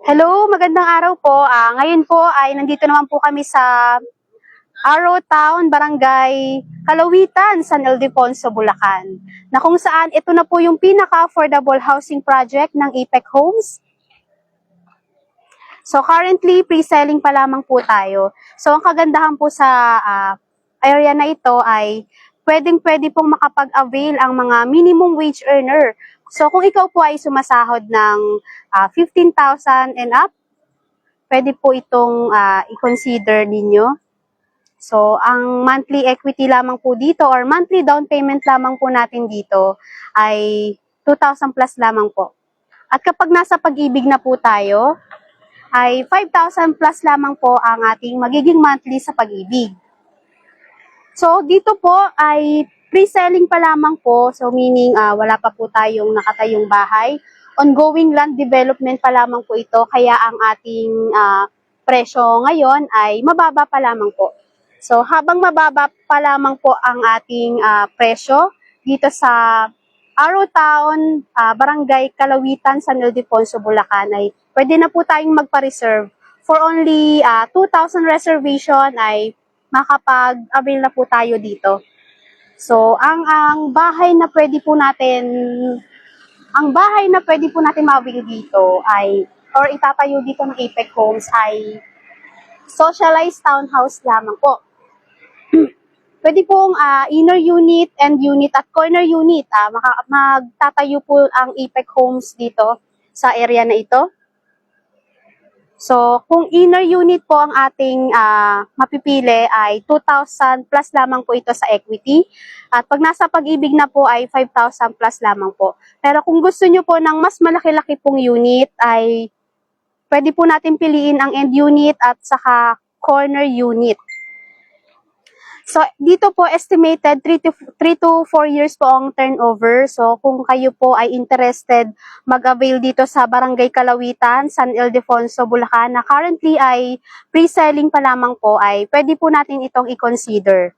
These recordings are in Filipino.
Hello, magandang araw po. Ah, ngayon po ay nandito naman po kami sa Arrow Town, Barangay Kalawitan, San Ildefonso, Bulacan. Na kung saan ito na po yung pinaka-affordable housing project ng APEC Homes. So currently, pre-selling pa lamang po tayo. So ang kagandahan po sa ah, area na ito ay pwedeng-pwede pong makapag-avail ang mga minimum wage earner. So kung ikaw po ay sumasahod ng ah, 15,000 and up, pwede po itong ah, i-consider ninyo. So, ang monthly equity lamang po dito or monthly down payment lamang po natin dito ay 2,000 plus lamang po. At kapag nasa pag-ibig na po tayo, ay 5,000 plus lamang po ang ating magiging monthly sa pag-ibig. So, dito po ay pre-selling pa lamang po. So, meaning ah, wala pa po tayong nakatayong bahay. Ongoing land development pa lamang po ito. Kaya ang ating ah, presyo ngayon ay mababa pa lamang po. So, habang mababa pa lamang po ang ating ah, presyo dito sa Arrow Town, ah, Barangay Kalawitan, San Ildefonso, Bulacan ay pwede na po tayong magpa-reserve. For only ah, 2,000 reservation ay makapag-avail na po tayo dito. So, ang ang bahay na pwede po natin ang bahay na pwede po natin mabili dito ay or itatayo dito ng Apex Homes ay socialized townhouse lamang po. Pwede pong ah, inner unit and unit at corner unit. maka- magtatayo po ang Apex Homes dito sa area na ito. So, kung inner unit po ang ating ah, mapipili ay 2,000 plus lamang po ito sa equity. At pag nasa pag-ibig na po ay 5,000 plus lamang po. Pero kung gusto nyo po ng mas malaki-laki pong unit ay pwede po natin piliin ang end unit at saka corner unit. So, dito po estimated 3 to, 3 to 4 years po ang turnover. So, kung kayo po ay interested mag-avail dito sa Barangay Kalawitan, San Ildefonso, Bulacan, na currently ay pre-selling pa lamang po, ay pwede po natin itong i-consider.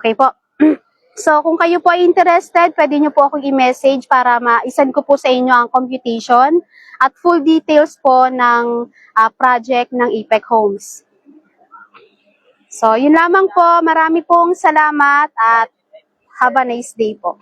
Okay po. So, kung kayo po ay interested, pwede nyo po akong i-message para ma-isend ko po sa inyo ang computation at full details po ng ah, project ng Apex Homes. So, yun lamang po. Marami pong salamat at have a nice day po.